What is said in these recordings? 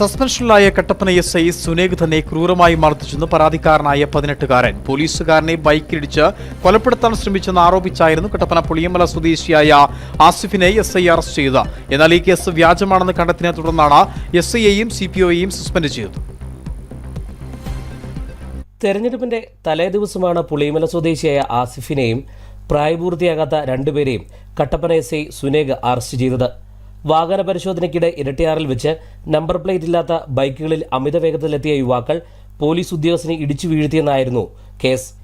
സസ്പെൻഷനിലായ Kattappana S I Suneg ക്രൂരമായി മർദ്ദിച്ചെന്ന് പരാതിക്കാരനായ പതിനെട്ടുകാരൻ. പോലീസുകാരനെ ബൈക്കിലിടിച്ച് കൊലപ്പെടുത്താൻ ശ്രമിച്ചെന്ന് ആരോപിച്ചായിരുന്നു കട്ടപ്പന പുളിയമല സ്വദേശിയായ ആസിഫിനെ എസ് ഐ അറസ്റ്റ് ചെയ്തത്. എന്നാൽ ഈ കേസ് വ്യാജമാണെന്ന് കണ്ടെത്തിനെ തുടർന്നാണ് എസ് ഐയെയും സി പി ഒയെയും സസ്പെൻഡ് ചെയ്തത്. തെരഞ്ഞെടുപ്പിന്റെ തലേദിവസമാണ് പുളിയമല സ്വദേശിയായ ആസിഫിനെയും പ്രായപൂർത്തിയാകാത്ത രണ്ടുപേരെയും Kattappana S I Suneg arrest ചെയ്തത്. വാഹന പരിശോധനയ്ക്കിടെ ഇരട്ടിയാറിൽ വെച്ച് നമ്പർ പ്ലേറ്റ് ഇല്ലാത്ത ബൈക്കുകളിൽ അമിത വേഗത്തിലെത്തിയ യുവാക്കൾ പോലീസ് ഉദ്യോഗസ്ഥനെ ഇടിച്ചു വീഴ്ത്തിയെന്നായിരുന്നു കേസ്.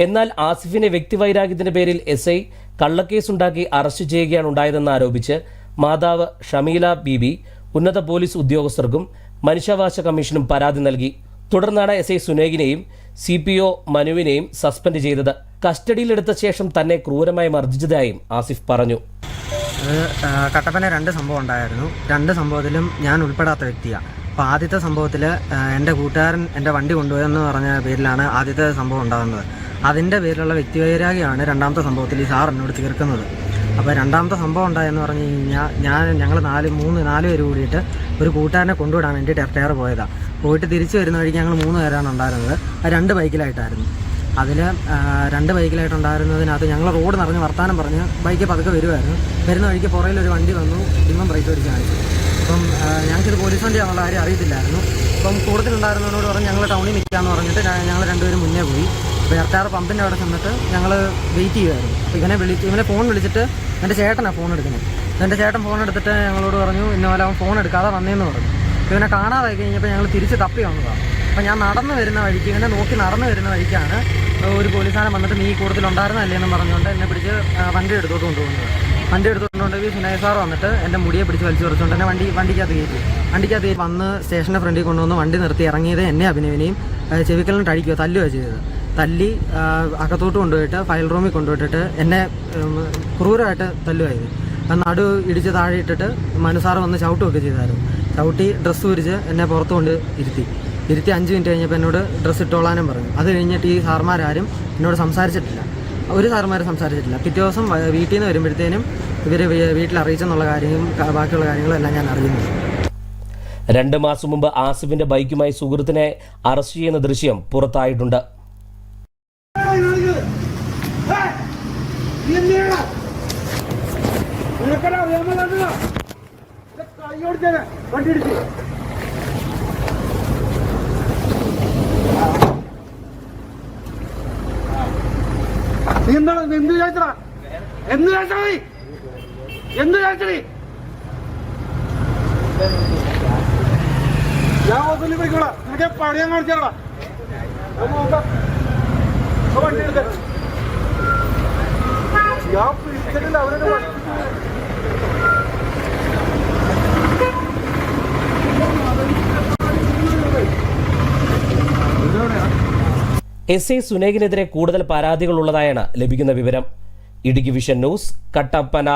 എന്നാൽ ആസിഫിനെ വ്യക്തിവൈരാഗ്യത്തിന്റെ പേരിൽ എസ് ഐ കള്ളക്കേസുണ്ടാക്കി അറസ്റ്റ് ചെയ്യുകയാണ് ഉണ്ടായതെന്ന് ആരോപിച്ച് മാതാവ് ഷമീല ബിബി ഉന്നത പോലീസ് ഉദ്യോഗസ്ഥർക്കും മനുഷ്യാവകാശ കമ്മീഷനും പരാതി നൽകി. തുടർന്നാണ് എസ് ഐ സുനേഗിനെയും സി പി ഒ മനുവിനെയും സസ്പെൻഡ് ചെയ്തത്. കസ്റ്റഡിയിലെടുത്ത ശേഷം തന്നെ ക്രൂരമായി മർദ്ദിച്ചതായും ആസിഫ് പറഞ്ഞു. അത് കട്ടപ്പനെ രണ്ട് സംഭവം ഉണ്ടായിരുന്നു. രണ്ട് സംഭവത്തിലും ഞാൻ ഉൾപ്പെടാത്ത വ്യക്തിയാണ് അപ്പോൾ ആദ്യത്തെ സംഭവത്തിൽ എന്റെ കൂട്ടുകാരൻ എന്റെ വണ്ടി കൊണ്ടുപോയെന്ന് പറഞ്ഞ പേരിലാണ് ആദ്യത്തെ സംഭവം ഉണ്ടാകുന്നത്. അതിന്റെ പേരിലുള്ള വ്യക്തിവൈരാഗ്യമാണ് രണ്ടാമത്തെ സംഭവത്തിൽ ഈ സാർ എന്നോട് തീർക്കുന്നത്. അപ്പോൾ രണ്ടാമത്തെ സംഭവം ഉണ്ടായെന്ന് പറഞ്ഞു കഴിഞ്ഞാൽ ഞാൻ ഞങ്ങൾ നാല് മൂന്ന് നാല് പേര് കൂടിയിട്ട് ഒരു കൂട്ടുകാരനെ കൊണ്ടുവിടാൻ വേണ്ടി ടയർ പോയതാണ് പോയിട്ട് തിരിച്ചു വരുന്ന വഴിക്ക് ഞങ്ങൾ മൂന്ന് പേരാണ് ഉണ്ടായിരുന്നത്. രണ്ട് ബൈക്കിലായിട്ടായിരുന്നു. അതിൽ രണ്ട് ബൈക്കിലായിട്ടുണ്ടായിരുന്നതിനകത്ത് ഞങ്ങൾ റോഡ് നിറഞ്ഞ് വർത്താനം പറഞ്ഞ് ബൈക്ക് പതുക്കെ വരുമായിരുന്നു വരുന്ന വഴിക്ക് പുറയിൽ ഒരു വണ്ടി വന്നു ഇന്നും ബ്രേക്ക് അടിച്ച് കാണിച്ചു. അപ്പം ഞങ്ങൾക്കിത് പോലീസ് വണ്ടിയാണുള്ള കാര്യം അറിയത്തില്ലായിരുന്നു. അപ്പം കൂടുതലുണ്ടായിരുന്നതിനോട് പറഞ്ഞ് ഞങ്ങൾ ടൗണിൽ നിൽക്കാമെന്ന് പറഞ്ഞിട്ട് ഞങ്ങൾ രണ്ടുപേരും മുന്നേ പോയി. എർട്ടാറ് പമ്പിന്റെ അവിടെ ചെന്നിട്ട് ഞങ്ങൾ വെയിറ്റ് ചെയ്യുമായിരുന്നു അപ്പോൾ ഇവനെ വിളി ഇവനെ ഫോൺ വിളിച്ചിട്ട് എന്റെ ചേട്ടനാണ് ഫോൺ എടുക്കുന്നത്. എന്റെ ചേട്ടൻ ഫോൺ എടുത്തിട്ട് ഞങ്ങളോട് പറഞ്ഞു ഇന്നോലാവും അവൻ ഫോൺ എടുക്കാതെ വന്നേന്ന് പറഞ്ഞു. ഇവനെ കാണാതായി കഴിഞ്ഞപ്പോൾ ഞങ്ങൾ തിരിച്ച് തപ്പി വന്നതാണ് അപ്പം ഞാൻ നടന്നു വരുന്ന വഴിക്ക് ഇങ്ങനെ നോക്കി നടന്നു വരുന്ന വഴിക്കാണ് ഒരു പോലീസാനം വന്നിട്ട് നീ കൂടുതലുണ്ടായിരുന്നല്ലേ എന്ന് പറഞ്ഞുകൊണ്ട് എന്നെ പിടിച്ച് വണ്ടി എടുത്തോട്ട് കൊണ്ടുപോകുന്നത്. വണ്ടി എടുത്തുകൊണ്ടുണ്ടെങ്കിൽ സുനയ സാർ വന്നിട്ട് എന്റെ മുടിയെ പിടിച്ച് വലിച്ചു കുറച്ചുകൊണ്ട് തന്നെ വണ്ടി വണ്ടിക്കകത്ത് കയറ്റി. വണ്ടിക്കകത്ത് കയറ്റി വന്ന് സ്റ്റേഷന്റെ ഫ്രണ്ടിൽ കൊണ്ടുവന്ന് വണ്ടി നിർത്തി ഇറങ്ങിയത് എന്നെ അഭിനവിനെയും ചെവിക്കലിന് അടിക്കുക തല്ലുകയോ ചെയ്തത്. തല്ലി അകത്തോട്ട് കൊണ്ടുപോയിട്ട് ഫയൽ റൂമിൽ കൊണ്ടുപോയിട്ടിട്ട് എന്നെ ക്രൂരമായിട്ട് തല്ലുമായിരുന്നു നടു ഇടിച്ച് താഴെ ഇട്ടിട്ട് മനുസാറ് വന്ന് ചവിട്ടുമൊക്കെ ചെയ്തായിരുന്നു. ചവിട്ടി ഡ്രസ്സ് ഉരിച്ച് എന്നെ പുറത്തുകൊണ്ട് ഇരുത്തി. ഇരുത്തി അഞ്ച് മിനിറ്റ് കഴിഞ്ഞപ്പോൾ എന്നോട് ഡ്രസ്സ് ഇട്ടോളാനും പറഞ്ഞു. അത് കഴിഞ്ഞിട്ട് ഈ സാർമാരാരും എന്നോട് സംസാരിച്ചിട്ടില്ല. ഒരു സാറുമാരും സംസാരിച്ചിട്ടില്ല. പിറ്റേ ദിവസം വീട്ടിൽ നിന്ന് വരുമ്പോഴത്തേനും ഇവർ വീട്ടിൽ അറിയിച്ചെന്നുള്ള കാര്യങ്ങളും ബാക്കിയുള്ള കാര്യങ്ങളും എല്ലാം ഞാൻ അറിയുന്നു. രണ്ട് മാസം മുമ്പ് ആസിഫിന്റെ ബൈക്കുമായി സുഹൃത്തിനെ അറസ്റ്റ് ചെയ്യുന്ന ദൃശ്യം പുറത്തായിട്ടുണ്ട്. നീ എന്താണ് എന്ത് ചോദിച്ചടാ എന്ത് ചോദിച്ചാ നീ? എന്ത് ചോദിച്ചടി ഞാൻ ഹോസ്പിറ്റലിൽ പോയിക്കോളാം. നിനക്ക് പണിയാൻ കാണിച്ചാടാ വണ്ടി എടുക്ക ഞാൻ പിടിച്ചിട്ടില്ല അവരുടെ വണ്ടി എസ് ഐ സുനേഗിനെതിരെ കൂടുതൽ പരാതികൾ ഉള്ളതായാണ് ലഭിക്കുന്ന വിവരം. Idukki vision news Kattappana.